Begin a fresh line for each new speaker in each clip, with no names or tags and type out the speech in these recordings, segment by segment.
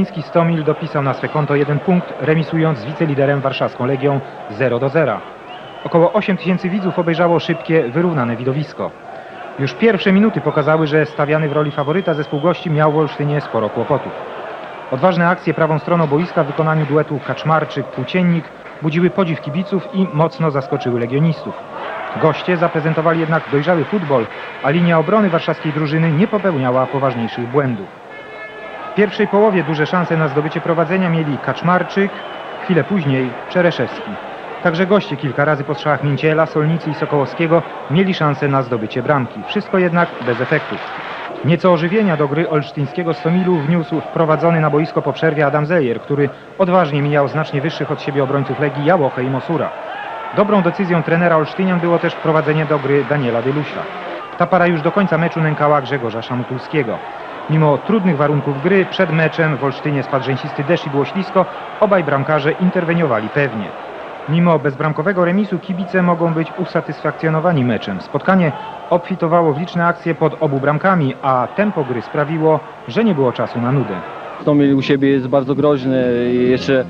Olsztyński Stomil dopisał na swe konto jeden punkt, remisując z wiceliderem warszawską Legią 0 do 0. Około 8 tysięcy widzów obejrzało szybkie, wyrównane widowisko. Już pierwsze minuty pokazały, że stawiany w roli faworyta zespół gości miał w Olsztynie sporo kłopotów. Odważne akcje prawą stroną boiska w wykonaniu duetu Kaczmarczyk-Płóciennik budziły podziw kibiców i mocno zaskoczyły legionistów. Goście zaprezentowali jednak dojrzały futbol, a linia obrony warszawskiej drużyny nie popełniała poważniejszych błędów. W pierwszej połowie duże szanse na zdobycie prowadzenia mieli Kaczmarczyk, chwilę później Czereszewski. Także goście kilka razy po strzałach Mięciela, Solnicy i Sokołowskiego mieli szansę na zdobycie bramki. Wszystko jednak bez efektów. Nieco ożywienia do gry olsztyńskiego Stomilu wniósł wprowadzony na boisko po przerwie Adam Zejer, który odważnie mijał znacznie wyższych od siebie obrońców Legii Jałochę i Mosura. Dobrą decyzją trenera Olsztynian było też wprowadzenie do gry Daniela Dylusia. Ta para już do końca meczu nękała Grzegorza Szamutulskiego. Mimo trudnych warunków gry, przed meczem w Olsztynie spadł rzęsisty deszcz i było ślisko, obaj bramkarze interweniowali pewnie. Mimo bezbramkowego remisu kibice mogą być usatysfakcjonowani meczem. Spotkanie obfitowało w liczne akcje pod obu bramkami, a tempo gry sprawiło, że nie było czasu na nudę.
Stomil u siebie jest bardzo groźny i jeszcze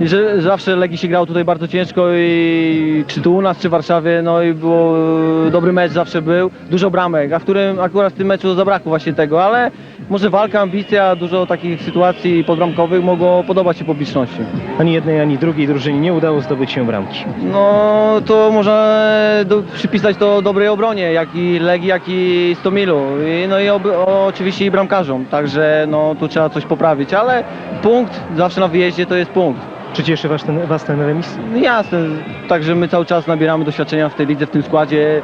i że zawsze Legii się grał tutaj bardzo ciężko i czy tu u nas, czy w Warszawie, no i było dobry mecz zawsze był, dużo bramek, a w którym akurat w tym meczu zabrakło właśnie tego, ale może walka, ambicja, dużo takich sytuacji podbramkowych mogło podobać się publiczności.
Ani jednej, ani drugiej drużynie nie udało zdobyć się bramki.
No to można do, przypisać to dobrej obronie, jak i Legii, jak i Stomilu. I, no i ob, oczywiście i bramkarzom, także no tu trzeba coś poprawić, ale punkt zawsze na wyjeździe to jest punkt.
Czy cieszy was ten, was ten remis?
No jasne, także my cały czas nabieramy doświadczenia w tej lidze, w tym składzie.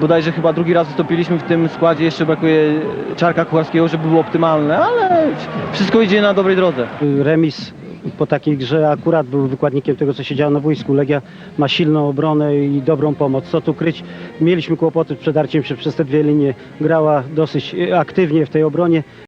Bodajże chyba drugi raz wystąpiliśmy w tym składzie, jeszcze brakuje Czarka Kucharskiego, żeby było optymalne, ale wszystko idzie na dobrej drodze.
remis po takiej grze akurat był wykładnikiem tego, co się działo na wojsku. Legia ma silną obronę i dobrą pomoc. Co tu kryć? Mieliśmy kłopoty z przedarciem się przez te dwie linie. Grała dosyć aktywnie w tej obronie.